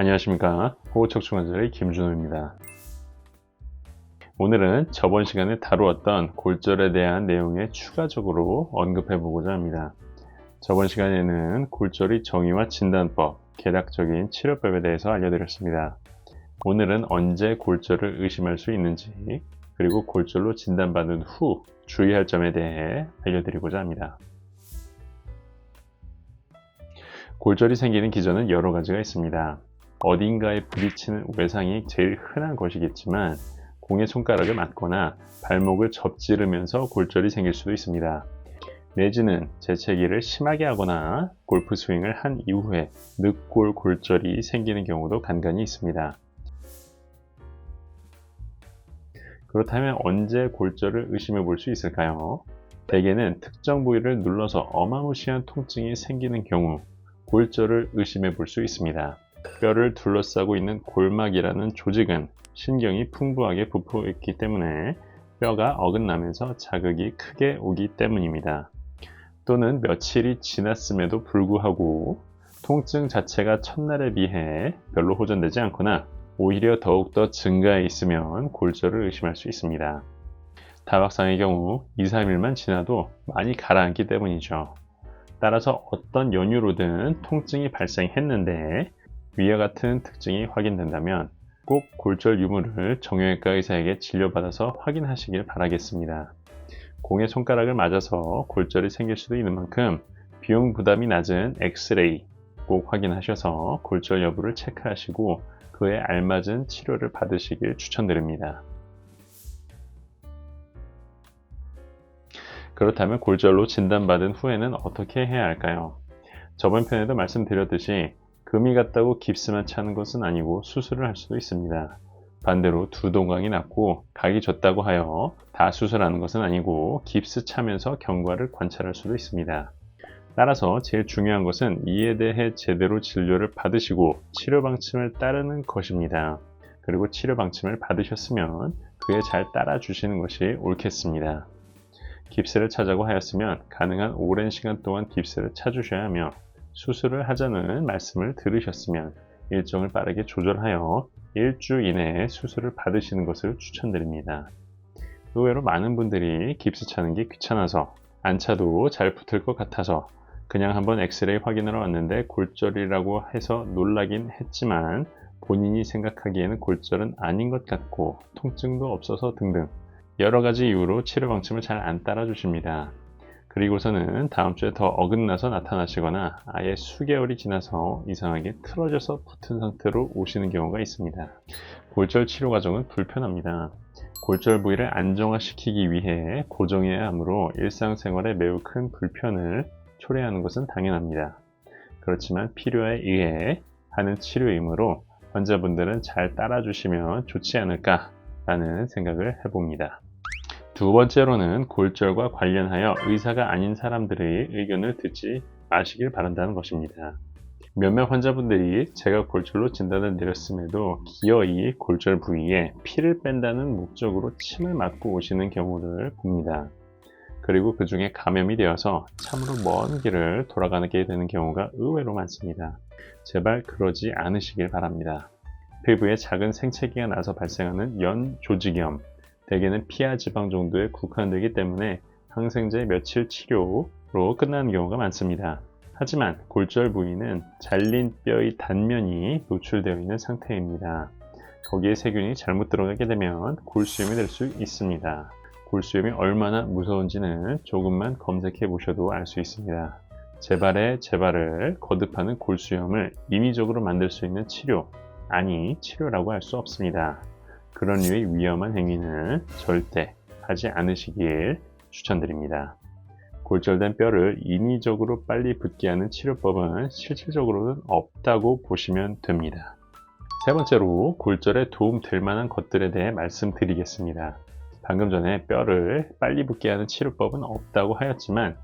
안녕하십니까 호흡척추관절의 김준호입니다. 오늘은 저번 시간에 다루었던 골절에 대한 내용에 추가적으로 언급해 보고자 합니다. 저번 시간에는 골절의 정의와 진단법, 개략적인 치료법에 대해서 알려드렸습니다. 오늘은 언제 골절을 의심할 수 있는지, 그리고 골절로 진단받은 후 주의할 점에 대해 알려드리고자 합니다. 골절이 생기는 기전은 여러 가지가 있습니다. 어딘가에 부딪히는 외상이 제일 흔한 것이겠지만 공의 손가락을 맞거나 발목을 접지르면서 골절이 생길 수도 있습니다. 내지는 재채기를 심하게 하거나 골프 스윙을 한 이후에 늑골 골절이 생기는 경우도 간간히 있습니다. 그렇다면 언제 골절을 의심해 볼 수 있을까요? 대개는 특정 부위를 눌러서 어마무시한 통증이 생기는 경우 골절을 의심해 볼 수 있습니다. 뼈를 둘러싸고 있는 골막이라는 조직은 신경이 풍부하게 부풀어 있기 때문에 뼈가 어긋나면서 자극이 크게 오기 때문입니다. 또는 며칠이 지났음에도 불구하고 통증 자체가 첫날에 비해 별로 호전되지 않거나 오히려 더욱더 증가해 있으면 골절을 의심할 수 있습니다. 다박상의 경우 2, 3일만 지나도 많이 가라앉기 때문이죠. 따라서 어떤 연유로든 통증이 발생했는데 위와 같은 특징이 확인된다면 꼭 골절 유무를 정형외과 의사에게 진료받아서 확인하시길 바라겠습니다. 공의 손가락을 맞아서 골절이 생길 수도 있는 만큼 비용 부담이 낮은 엑스레이 꼭 확인하셔서 골절 여부를 체크하시고 그에 알맞은 치료를 받으시길 추천드립니다. 그렇다면 골절로 진단받은 후에는 어떻게 해야 할까요? 저번 편에도 말씀드렸듯이 금이 갔다고 깁스만 차는 것은 아니고 수술을 할 수도 있습니다. 반대로 두 동강이 났고 각이 졌다고 하여 다 수술하는 것은 아니고 깁스 차면서 경과를 관찰할 수도 있습니다. 따라서 제일 중요한 것은 이에 대해 제대로 진료를 받으시고 치료 방침을 따르는 것입니다. 그리고 치료 방침을 받으셨으면 그에 잘 따라 주시는 것이 옳겠습니다. 깁스를 차자고 하였으면 가능한 오랜 시간 동안 깁스를 차주셔야 하며 수술을 하자는 말씀을 들으셨으면 일정을 빠르게 조절하여 일주 이내에 수술을 받으시는 것을 추천드립니다. 의외로 많은 분들이 깁스 차는 게 귀찮아서 안 차도 잘 붙을 것 같아서 그냥 한번 엑스레이 확인하러 왔는데 골절이라고 해서 놀라긴 했지만 본인이 생각하기에는 골절은 아닌 것 같고 통증도 없어서 등등 여러 가지 이유로 치료 방침을 잘 안 따라 주십니다. 그리고서는 다음 주에 더 어긋나서 나타나시거나 아예 수개월이 지나서 이상하게 틀어져서 붙은 상태로 오시는 경우가 있습니다. 골절 치료 과정은 불편합니다. 골절 부위를 안정화시키기 위해 고정해야 하므로 일상생활에 매우 큰 불편을 초래하는 것은 당연합니다. 그렇지만 필요에 의해 하는 치료이므로 환자분들은 잘 따라주시면 좋지 않을까라는 생각을 해봅니다. 두 번째로는 골절과 관련하여 의사가 아닌 사람들의 의견을 듣지 마시길 바란다는 것입니다. 몇몇 환자분들이 제가 골절로 진단을 내렸음에도 기어이 골절 부위에 피를 뺀다는 목적으로 침을 맞고 오시는 경우를 봅니다. 그리고 그 중에 감염이 되어서 참으로 먼 길을 돌아가게 되는 경우가 의외로 많습니다. 제발 그러지 않으시길 바랍니다. 피부에 작은 생채기가 나서 발생하는 연 조직염, 대개는 피하 지방 정도에 국한되기 때문에 항생제 며칠 치료로 끝나는 경우가 많습니다. 하지만 골절 부위는 잘린 뼈의 단면이 노출되어 있는 상태입니다. 거기에 세균이 잘못 들어가게 되면 골수염이 될 수 있습니다. 골수염이 얼마나 무서운지는 조금만 검색해 보셔도 알 수 있습니다. 재발에 재발을 거듭하는 골수염을 인위적으로 만들 수 있는 치료, 아니 치료라고 할 수 없습니다. 그런 류의 위험한 행위는 절대 하지 않으시길 추천드립니다. 골절된 뼈를 인위적으로 빨리 붙게 하는 치료법은 실질적으로는 없다고 보시면 됩니다. 세 번째로 골절에 도움 될 만한 것들에 대해 말씀드리겠습니다. 방금 전에 뼈를 빨리 붙게 하는 치료법은 없다고 하였지만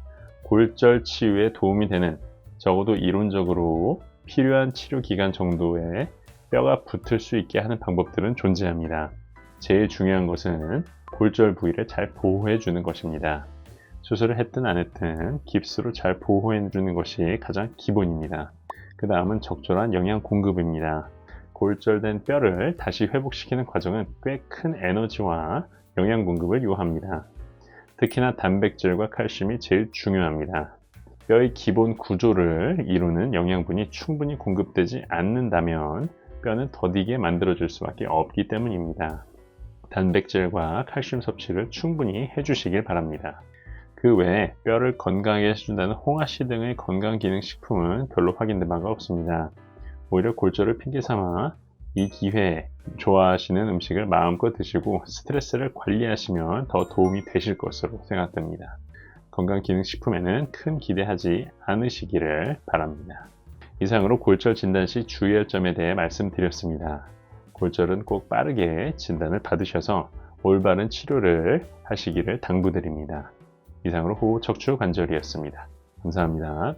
골절 치유에 도움이 되는 적어도 이론적으로 필요한 치료 기간 정도의 뼈가 붙을 수 있게 하는 방법들은 존재합니다. 제일 중요한 것은 골절 부위를 잘 보호해 주는 것입니다. 수술을 했든 안 했든 깁스로 잘 보호해 주는 것이 가장 기본입니다. 그 다음은 적절한 영양 공급입니다. 골절된 뼈를 다시 회복시키는 과정은 꽤 큰 에너지와 영양 공급을 요합니다. 특히나 단백질과 칼슘이 제일 중요합니다. 뼈의 기본 구조를 이루는 영양분이 충분히 공급되지 않는다면 뼈는 더디게 만들어질 수밖에 없기 때문입니다. 단백질과 칼슘 섭취를 충분히 해주시길 바랍니다. 그 외에 뼈를 건강하게 해준다는 홍아씨 등의 건강기능식품은 별로 확인된 바가 없습니다. 오히려 골절을 핑계 삼아 이 기회에 좋아하시는 음식을 마음껏 드시고 스트레스를 관리하시면 더 도움이 되실 것으로 생각됩니다. 건강기능식품에는 큰 기대하지 않으시기를 바랍니다. 이상으로 골절 진단 시 주의할 점에 대해 말씀드렸습니다. 골절은 꼭 빠르게 진단을 받으셔서 올바른 치료를 하시기를 당부드립니다. 이상으로 호흡 척추 관절이었습니다. 감사합니다.